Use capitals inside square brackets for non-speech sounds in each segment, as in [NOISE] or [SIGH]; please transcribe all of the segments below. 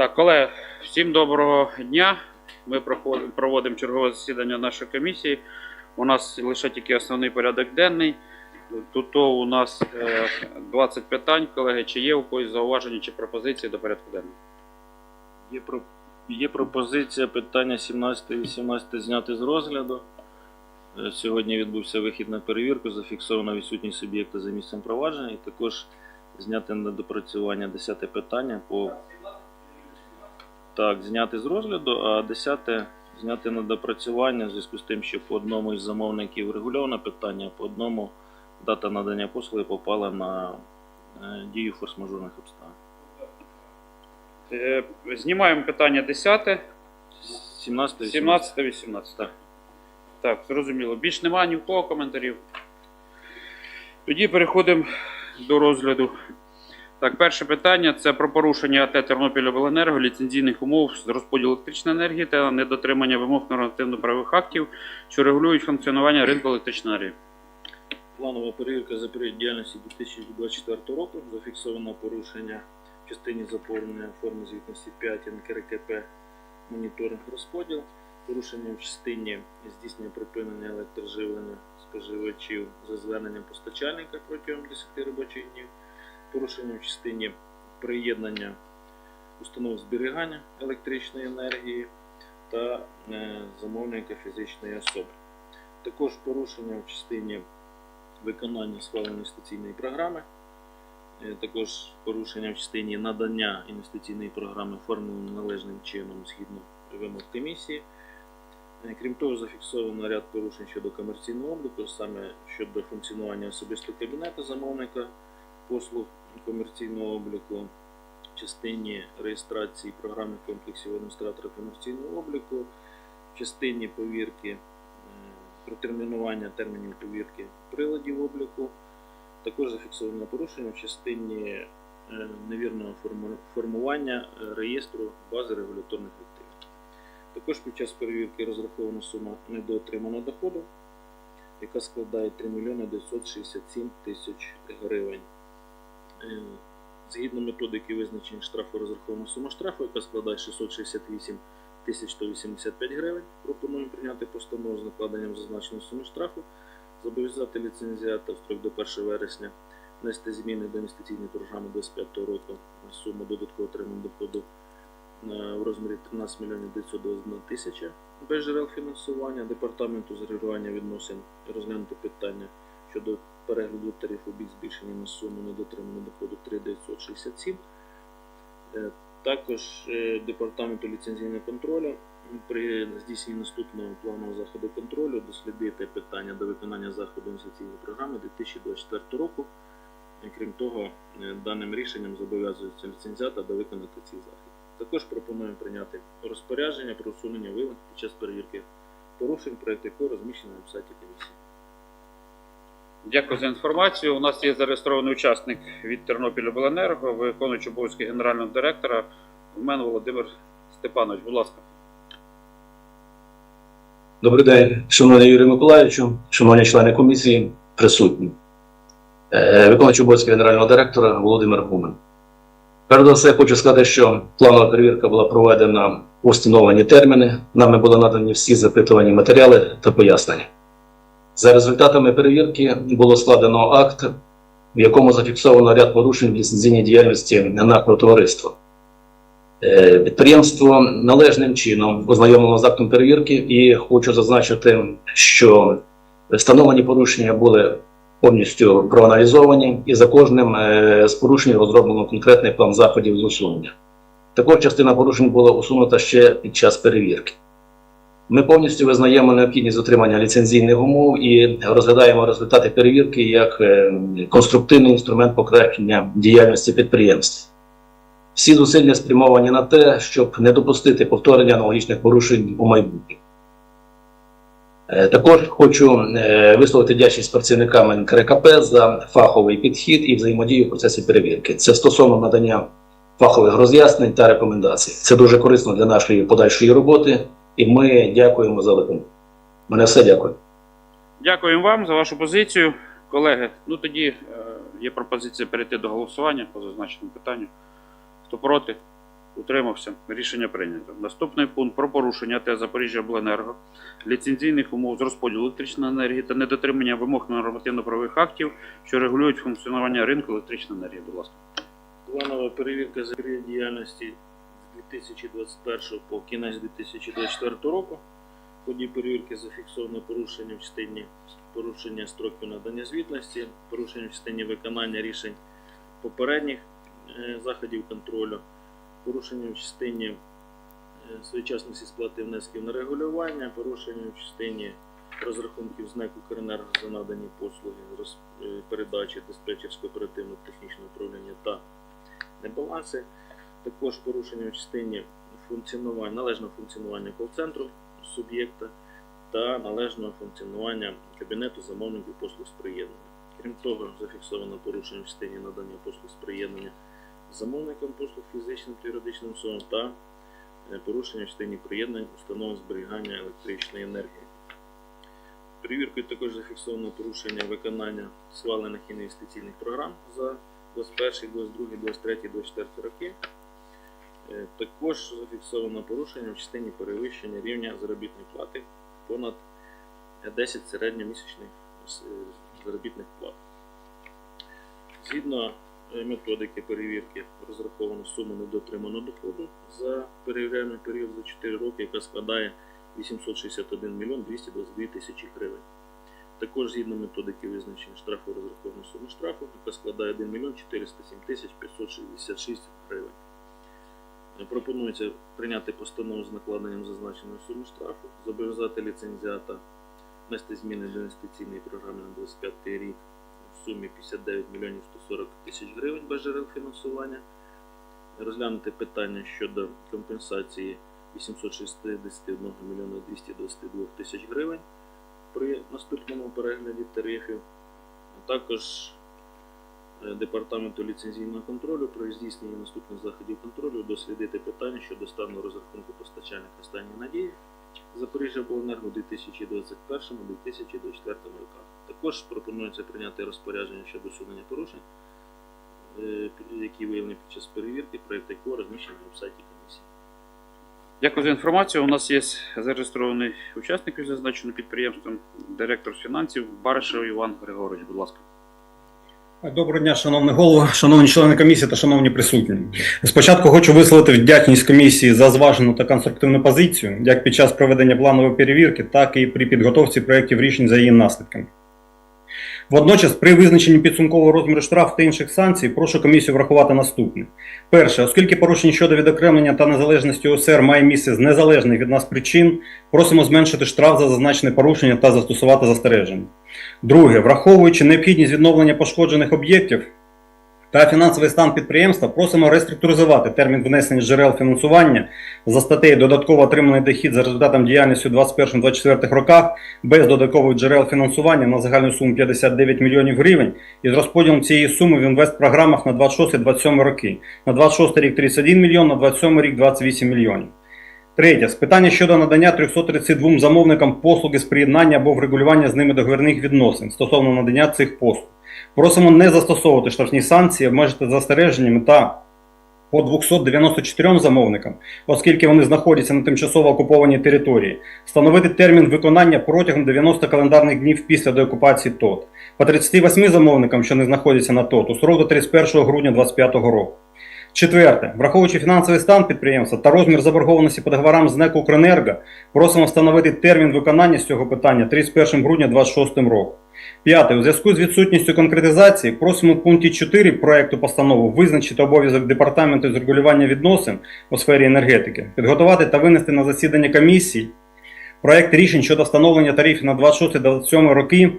Так, колеги, всім доброго дня. Ми проводимо чергове засідання нашої комісії. У нас лише тільки основний порядок денний. Тут у нас е, 20 питань, колеги. Чи є у когось зауваження чи пропозиції до порядку денного? Є, про... є пропозиція питання 17 і 18 зняти з розгляду. Е, Сьогодні відбувся вихід на перевірку, зафіксовано відсутність суб'єкта за місцем провадження і також зняти на допрацювання 10 питання по так, зняти з розгляду, а 10 зняти на допрацювання в зв'язку з тим, що по одному із замовників регульоване питання, по одному дата надання послуги попала на е, дію форс-мажорних обставин. Е, Знімаємо питання 10, 17 17, 18. Так, так зрозуміло. Більш немає ні в кого коментарів. Тоді переходимо до розгляду. Так, перше питання це про порушення АТ Тернопільобленерго ліцензійних умов з розподілу електричної енергії та недотримання вимог нормативно-правових актів, що регулюють функціонування ринку електричної енергії. Планова перевірка за період діяльності 2024 року. Зафіксовано порушення в частині заповнення форми звітності 5 НКРКП моніторинг розподіл, порушення в частині здійснення припинення електроживлення споживачів за зверненням постачальника протягом 10 робочих днів, порушення в частині приєднання установ зберігання електричної енергії та е, замовника фізичної особи. Також порушення в частині виконання схваленої інвестиційної програми, Е, також порушення в частині надання інвестиційної програми оформлено належним чином згідно вимог комісії. Е, Крім того, зафіксовано ряд порушень щодо комерційного обліку, саме щодо функціонування особистого кабінету замовника послуг комерційного обліку, частині реєстрації програмних комплексів адміністратора комерційного обліку, частині повірки е, протермінування термінів повірки приладів обліку. Також зафіксовано порушення в частині е, невірного формування е, реєстру бази регуляторних активів. Також під час перевірки розрахована сума недоотриманого доходу, яка складає 3 мільйони 967 тисяч гривень. Е, Згідно методики визначення штрафу розрахована сума штрафу, яка складає 668 тисяч 185 гривень. Пропонуємо прийняти постанову з накладенням зазначеної суми штрафу зобов'язати ліцензіата в строк до 1 вересня внести зміни до інвестиційної програми 25 року на суму додатково отриманого доходу е, в розмірі 13 мільйонів 921 тисяча без джерел фінансування. Департаменту з регулювання відносин розглянути питання щодо перегляду тарифу бік збільшення на суму недотриманого доходу 3967. Е, Також е, департаменту ліцензійного контролю при здійсненні наступного планового заходу контролю дослідити питання до виконання заходу інвестиційної програми 2024 року. Крім того, е, даним рішенням зобов'язується ліцензіата до виконати ці заходи. Також пропонуємо прийняти розпорядження про усунення вимог під час перевірки порушень, проєкт якого розміщено на сайті комісії. Дякую за інформацію. У нас є зареєстрований учасник від Тернопільобленерго, виконуючий обов'язки генерального директора. У мене Володимир Степанович, будь ласка. Добрий день, шановний Юрій Миколаївичу, шановні члени комісії, присутні. Е, Виконуючий обов'язки генерального директора Володимир Гумен. Перш все, хочу сказати, що планова перевірка була проведена у встановлені терміни. Нами були надані всі запитувані матеріали та пояснення. За результатами перевірки було складено акт, в якому зафіксовано ряд порушень в ліцензійній діяльності нашого товариства. Е, Підприємство належним чином ознайомлено з актом перевірки, і хочу зазначити, що встановлені порушення були повністю проаналізовані, і за кожним е, з порушень розроблено конкретний план заходів з усунення. Також частина порушень була усунута ще під час перевірки. Ми повністю визнаємо необхідність дотримання ліцензійних умов і розглядаємо результати перевірки як е, конструктивний інструмент покращення діяльності підприємств. Всі зусилля спрямовані на те, щоб не допустити повторення аналогічних порушень у майбутньому. Е, Також хочу е, висловити вдячність працівникам НКРКП за фаховий підхід і взаємодію в процесі перевірки. Це стосовно надання фахових роз'яснень та рекомендацій. Це дуже корисно для нашої подальшої роботи, і ми дякуємо за виконання. Мене все дякую. Дякуємо вам за вашу позицію. Колеги, ну тоді е, є пропозиція перейти до голосування по зазначеному питанню. Хто проти? Утримався. Рішення прийнято. Наступний пункт про порушення АТ Запоріжжя Обленерго ліцензійних умов з розподілу електричної енергії та недотримання вимог нормативно-правових актів, що регулюють функціонування ринку електричної енергії. Будь ласка. Планова перевірка за діяльності 2021 по кінець 2024 року. В ході перевірки зафіксовано порушення в частині порушення строків надання звітності, порушення в частині виконання рішень попередніх е, заходів контролю, порушення в частині е, своєчасності сплати внесків на регулювання, порушення в частині розрахунків з НЕК за надані послуги роз- е, передачі диспетчерського оперативного технічного управління та небаланси, також порушення в частині функціонування, належного функціонування кол-центру суб'єкта та належного функціонування кабінету замовників послуг з приєднання. Крім того, зафіксовано порушення в частині надання послуг з приєднання замовникам послуг фізичним та юридичним особам та е, порушення в частині приєднань установ зберігання електричної енергії. Перевіркою також зафіксовано порушення виконання схвалених інвестиційних програм за 21, 22, 23, 24 роки. Е, Також зафіксовано порушення в частині перевищення рівня заробітної плати понад 10 середньомісячних е, заробітних плат. Згідно е, методики перевірки розраховано суму недотриманого доходу за перевіряємий період за 4 роки, яка складає 861 мільйон 222 тисячі гривень. Також згідно методики визначення штрафу розраховано суму штрафу, яка складає 1 мільйон 407 тисяч 566 гривень. Пропонується прийняти постанову з накладенням зазначеної суми штрафу, зобов'язати ліцензіата внести зміни до інвестиційної програми на 25 рік в сумі 59 мільйонів 140 тисяч гривень без джерел фінансування, розглянути питання щодо компенсації 861 мільйона 222 тисяч гривень при наступному перегляді тарифів. А також Департаменту ліцензійного контролю про здійснення наступних заходів контролю дослідити питання щодо стану розрахунку постачальника останньої надії Запоріжжя Обленерго у 2021-2024 роках. Також пропонується прийняти розпорядження щодо усунення порушень, е, які виявлені під час перевірки, проєкт якого розміщений на сайті комісії. Дякую за інформацію. У нас є зареєстрований учасник зазначеного підприємством, директор фінансів Баришев Іван Григорович. Будь ласка. Доброго дня, шановний голово, шановні члени комісії та шановні присутні. Спочатку хочу висловити вдячність комісії за зважену та конструктивну позицію, як під час проведення планової перевірки, так і при підготовці проєктів рішень за її наслідками. Водночас, при визначенні підсумкового розміру штраф та інших санкцій, прошу комісію врахувати наступне. Перше, оскільки порушення щодо відокремлення та незалежності ОСР має місце з незалежних від нас причин, просимо зменшити штраф за зазначене порушення та застосувати застереження. Друге, враховуючи необхідність відновлення пошкоджених об'єктів та фінансовий стан підприємства, просимо реструктуризувати термін внесення джерел фінансування за статтею додатково отриманий дохід за результатом діяльності у 2021-2024 роках без додаткових джерел фінансування на загальну суму 59 мільйонів гривень і з розподілом цієї суми в інвестпрограмах на 26-27 роки. На 26 рік 31 мільйон, на 27 рік 28 мільйонів. Третє. З питання щодо надання 332 замовникам послуги з приєднання або врегулювання з ними договірних відносин стосовно надання цих послуг. Просимо не застосовувати штрафні санкції, обмежити застереженнями та по 294 замовникам, оскільки вони знаходяться на тимчасово окупованій території, встановити термін виконання протягом 90 календарних днів після деокупації ТОТ. По 38 замовникам, що не знаходяться на ТОТ, у срок до 31 грудня 2025 року. Четверте, враховуючи фінансовий стан підприємства та розмір заборгованості по договорам з НЕК «Укренерго», просимо встановити термін виконання з цього питання 31 грудня 2026 року. П'яте, у зв'язку з відсутністю конкретизації просимо в пункті 4 проекту постанови визначити обов'язок департаменту з регулювання відносин у сфері енергетики, підготувати та винести на засідання комісії проект рішень щодо встановлення тарифів на 26-27 роки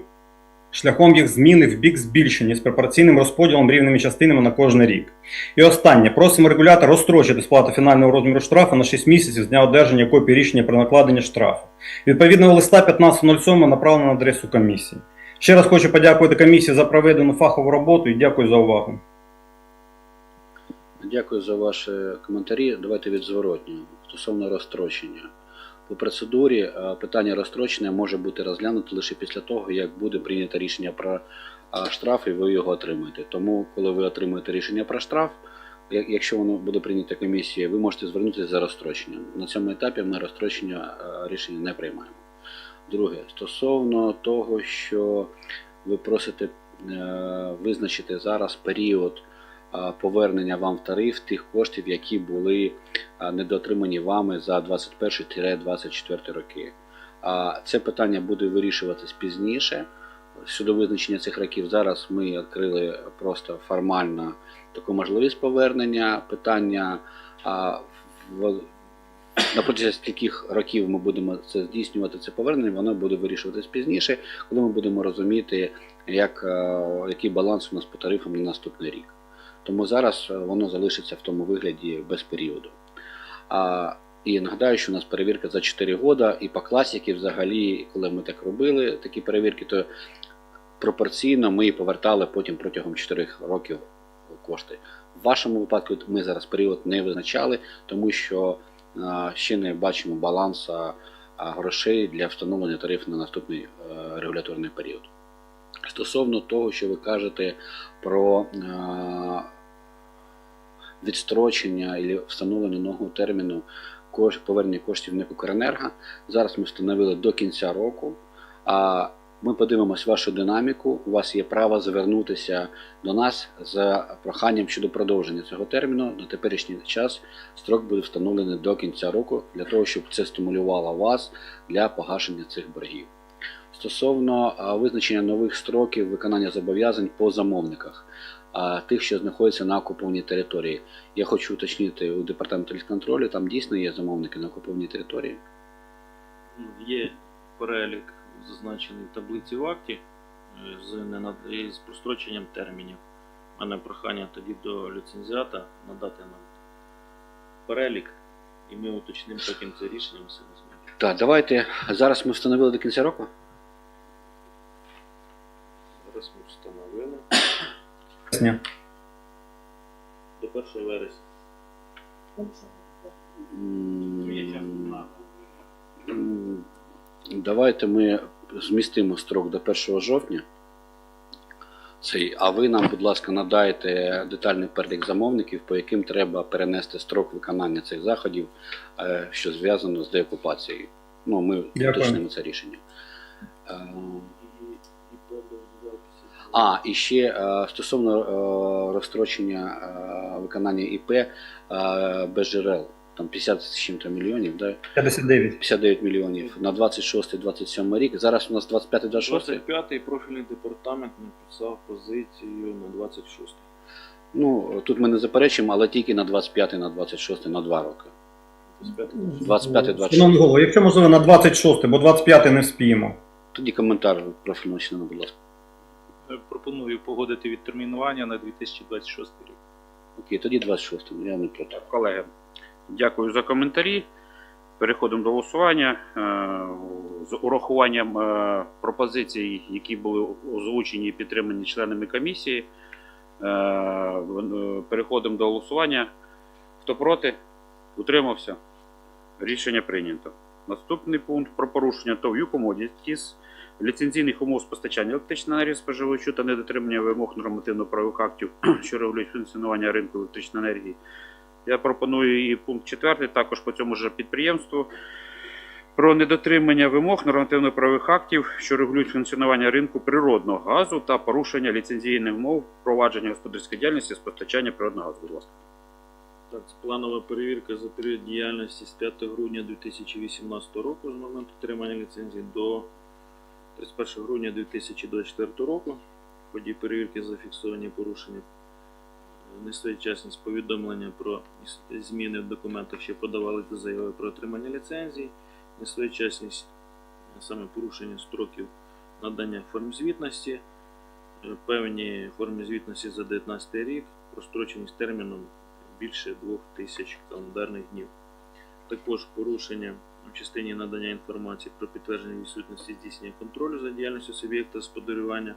шляхом їх зміни в бік збільшення з пропорційним розподілом рівними частинами на кожен рік. І останнє, просимо регулятор розстрочити сплату фінального розміру штрафу на 6 місяців з дня одержання копії рішення про накладення штрафу. Відповідного листа 15.07 направлено на адресу комісії. Ще раз хочу подякувати комісії за проведену фахову роботу і дякую за увагу. Дякую за ваші коментарі. Давайте від зворотнього стосовно розстрочення. По процедурі е, питання розстрочення може бути розглянуто лише після того, як буде прийнято рішення про е, штраф і ви його отримаєте. Тому, коли ви отримуєте рішення про штраф, якщо воно буде прийнято комісією, ви можете звернутися за розстроченням. На цьому етапі ми розстрочення е, рішення не приймаємо. Друге, стосовно того, що ви просите е, визначити зараз період е, повернення вам в тариф тих коштів, які були е, недоотримані вами за 21-24 роки. Це питання буде вирішуватись пізніше. Щодо визначення цих років, зараз ми відкрили просто формально таку можливість повернення. Питання в, на протязі скільких років ми будемо це здійснювати це повернення, воно буде вирішуватись пізніше, коли ми будемо розуміти, як, е, який баланс у нас по тарифам на наступний рік. Тому зараз е, воно залишиться в тому вигляді без періоду. А, і нагадаю, що у нас перевірка за 4 роки, і по класіки, взагалі, коли ми так робили, такі перевірки, то пропорційно ми повертали потім протягом 4 років кошти. В вашому випадку ми зараз період не визначали, тому що ще не бачимо балансу грошей для встановлення тарифу на наступний е, регуляторний період. Стосовно того, що ви кажете про е, відстрочення і встановлення нового терміну повернення коштів НЕК «Укренерго», зараз ми встановили до кінця року. А ми подивимось вашу динаміку. У вас є право звернутися до нас з проханням щодо продовження цього терміну. На теперішній час строк буде встановлений до кінця року для того, щоб це стимулювало вас для погашення цих боргів. Стосовно визначення нових строків виконання зобов'язань по замовниках, тих, що знаходяться на окупованій території, я хочу уточнити у департаменту лісконтролю, там дійсно є замовники на окупованій території. Є перелік, зазначений в таблиці в акті е, з, ненад- із простроченням термінів. У мене прохання тоді до ліцензіата надати нам перелік, і ми уточнимо потім це рішенням все назвемо. Так, давайте зараз ми встановили до кінця року. Зараз ми встановили Вересня. до 1 вересня. М, м, Давайте ми змістимо строк до 1 жовтня. Цей, а ви нам, будь ласка, надайте детальний перелік замовників, по яким треба перенести строк виконання цих заходів, е, що зв'язано з деокупацією. Ну, ми уточнимо це рішення. Е. А, і ще е, стосовно розстрочення виконання іп без джерел, там 50 з чим-то мільйонів, да? 59. 59 мільйонів на 26-27 рік. Зараз у нас 25-26. 25-й профільний департамент написав позицію на 26-й. Ну, тут ми не заперечуємо, але тільки на 25 на 26 на 2 роки. 25, 26. Шановний голово, якщо можливо на 26, бо 25 не вспіємо. Тоді коментар профільного члена, будь ласка. Пропоную погодити відтермінування на 2026 рік. Окей, тоді 26, я не проти. Колеги, дякую за коментарі. Переходимо до голосування. Е, З урахуванням е, пропозицій, які були озвучені і підтримані членами комісії. е, Переходимо до голосування. Хто проти? Утримався? Рішення прийнято. Наступний пункт про порушення ТОВ «Юкомодітіс» ліцензійних умов з постачання електричної енергії споживачу та недотримання вимог нормативно-правових актів, [CLEARS THROAT] що регулюють функціонування ринку електричної енергії. Я пропоную і пункт 4 також по цьому ж підприємству. Про недотримання вимог нормативно-правових актів, що регулюють функціонування ринку природного газу та порушення ліцензійних умов впровадження господарської діяльності з постачання природного газу. Будь ласка. Так, це планова перевірка за період діяльності з 5 грудня 2018 року з моменту отримання ліцензії до 31 грудня 2024 року. В ході перевірки зафіксовані порушення несвоєчасність повідомлення про зміни в документах, що подавали до заяви про отримання ліцензії, несвоєчасність саме порушення строків надання форм звітності, е, певні форми звітності за 2019 рік, простроченість терміном більше 2000 календарних днів. Також порушення в частині надання інформації про підтвердження відсутності здійснення контролю за діяльністю суб'єкта господарювання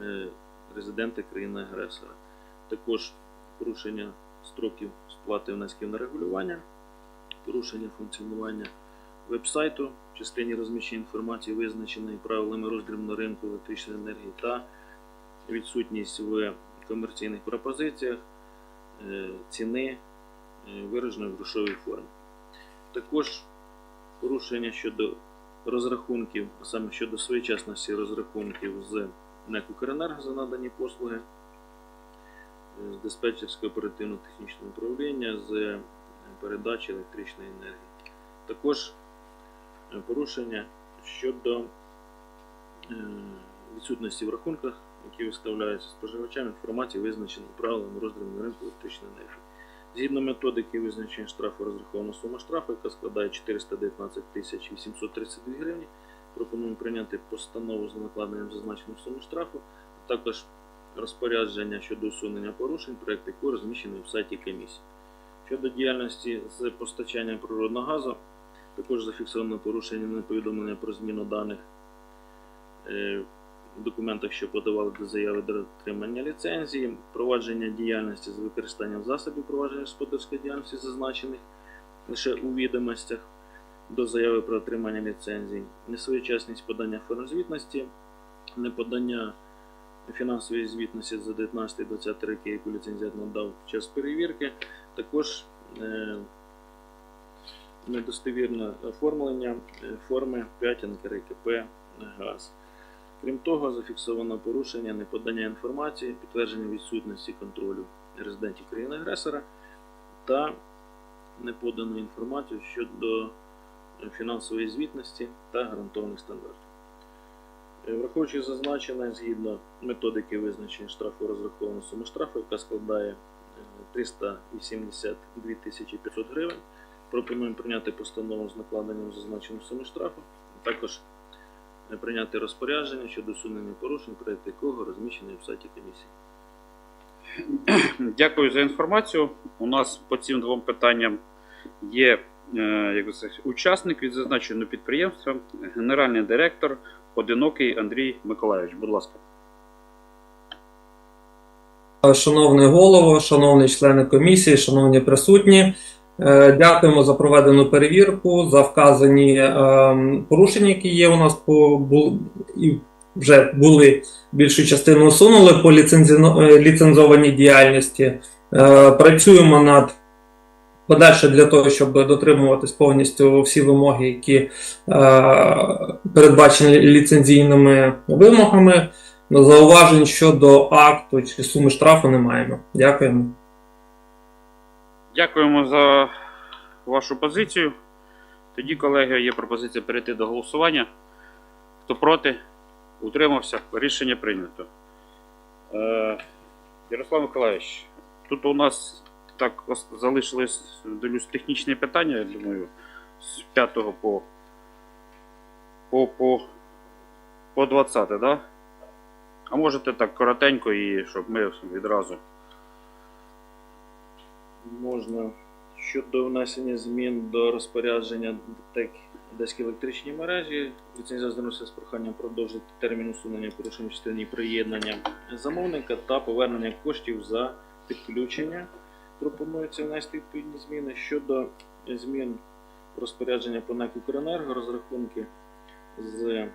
е, резидента країни-агресора. Також порушення строків сплати внесків на регулювання, порушення функціонування веб-сайту в частині розміщення інформації, визначеної правилами роздріб на ринку електричної енергії та відсутність в комерційних пропозиціях е, ціни е, вираженої в грошовій формі. Також порушення щодо розрахунків, а саме щодо своєчасності розрахунків з НЕК «Укренерго» за надані послуги, з диспетчерського оперативно-технічного управління, з е, передачі електричної енергії. Також е, порушення щодо е, відсутності в рахунках, які виставляються споживачам інформації, визначені правилами роздрібного ринку електричної енергії. Згідно методики визначення штрафу розрахована сума штрафу, яка складає 419 тисяч 832 гривні. Пропонуємо прийняти постанову з накладенням зазначеної суми штрафу, а також розпорядження щодо усунення порушень, проєкт якого розміщений в сайті комісії. Щодо діяльності з постачання природного газу, також зафіксовано порушення неповідомлення про зміну даних е, в документах, що подавали до заяви до отримання ліцензії, провадження діяльності з використанням засобів провадження господарської діяльності, зазначених лише у відомостях до заяви про отримання ліцензії, несвоєчасність подання форм звітності, неподання фінансової звітності за 19-20 роки, яку ліцензіат надав під час перевірки, також е, недостовірне оформлення е, форми 5 НКРКП ГАЗ. Крім того, зафіксовано порушення неподання інформації, підтвердження відсутності контролю резидентів країни-агресора та неподану інформацію щодо фінансової звітності та гарантованих стандартів. Е, Враховуючи зазначене, згідно методики визначення штрафу розраховано суму штрафу, яка складає е, 382 тисячі 500 гривень, пропонуємо прийняти постанову з накладенням зазначеної суми штрафу, а також е, прийняти розпорядження щодо усунення порушень, проєкт якого розміщений в сайті комісії. [CLEARS THROAT] Дякую за інформацію. У нас по цим двом питанням є е, як сказати, учасник від зазначеного підприємства, генеральний директор Одинокий Андрій Миколайович. Будь ласка. Шановний голово, шановні члени комісії, шановні присутні, е, дякуємо за проведену перевірку, за вказані е, порушення, які є у нас по і вже були більшу частину усунули по е, ліцензованій діяльності. Працюємо над подальше для того, щоб дотримуватись повністю всі вимоги, які е, передбачені ліцензійними вимогами. Зауважень щодо акту чи суми штрафу не маємо. Дякуємо. Дякуємо за вашу позицію. Тоді, колеги, є пропозиція перейти до голосування. Хто проти? Утримався. Рішення прийнято. Е, Ярослав Миколаївич, тут у нас так залишились дивлюсь, технічні питання, я думаю, з 5 по, по, по, по 20, так? Да? А можете так коротенько і щоб ми відразу. Можна щодо внесення змін до розпорядження ДТЕК Одеські електричні мережі. Ліцензія звернувся з проханням продовжити термін усунення порушень частині приєднання замовника та повернення коштів за підключення. Пропонується внести відповідні зміни щодо змін розпорядження по НЕК «Укренерго», розрахунки з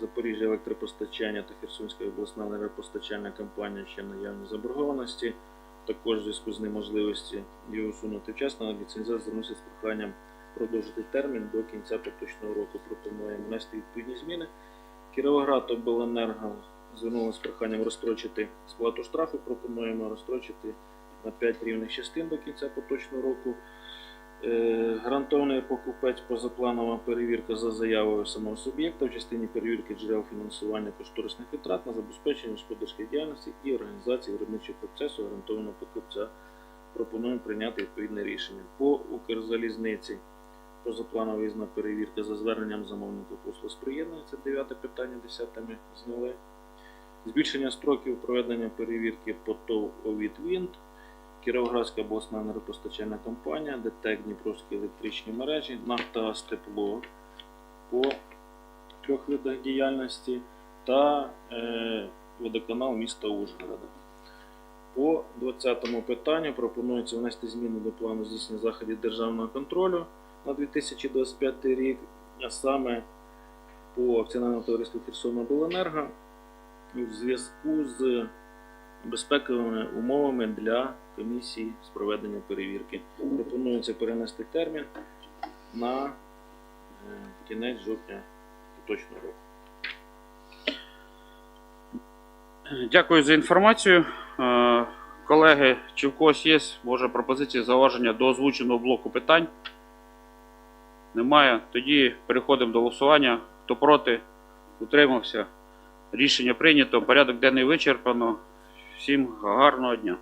Запоріжжя електропостачання та Херсонська обласна енергопостачальна компанія ще наявні заборгованості. Також в зв'язку з неможливості його усунути вчасно, ліцензія звернувся з проханням продовжити термін до кінця поточного року. Пропонуємо внести відповідні зміни. Кіровоград обленерго звернулося з проханням розстрочити сплату штрафу. Пропонуємо розстрочити на 5 рівних частин до кінця поточного року. Е, Гарантований покупець позапланова перевірка за заявою самого суб'єкта в частині перевірки джерел фінансування кошторисних витрат на забезпечення господарської діяльності і організації виробничого процесу гарантованого покупця. Пропонуємо прийняти відповідне рішення. По Укрзалізниці позапланова виїзна перевірка за зверненням замовника послуг з приєднання. Це дев'яте питання, десяте ми зняли. Збільшення строків проведення перевірки по ТОВ «Овідвінт». Кіровоградська обласна енергопостачальна компанія, ДТЕК Дніпровські електричні мережі, Нафтогаз Тепло по трьох видах діяльності та е, водоканал міста Ужгорода. По 20 питанню пропонується внести зміни до плану здійснення заходів державного контролю на 2025 рік, а саме по акціонерному товариству Херсонобленерго у зв'язку з безпековими умовами для комісії з проведення перевірки. Пропонується перенести термін на е, кінець жовтня поточного року. Дякую за інформацію. Е, Колеги, чи в когось є, може, пропозиції зауваження до озвученого блоку питань? Немає. Тоді переходимо до голосування. Хто проти, утримався. Рішення прийнято. Порядок денний вичерпано. Всім гарного дня.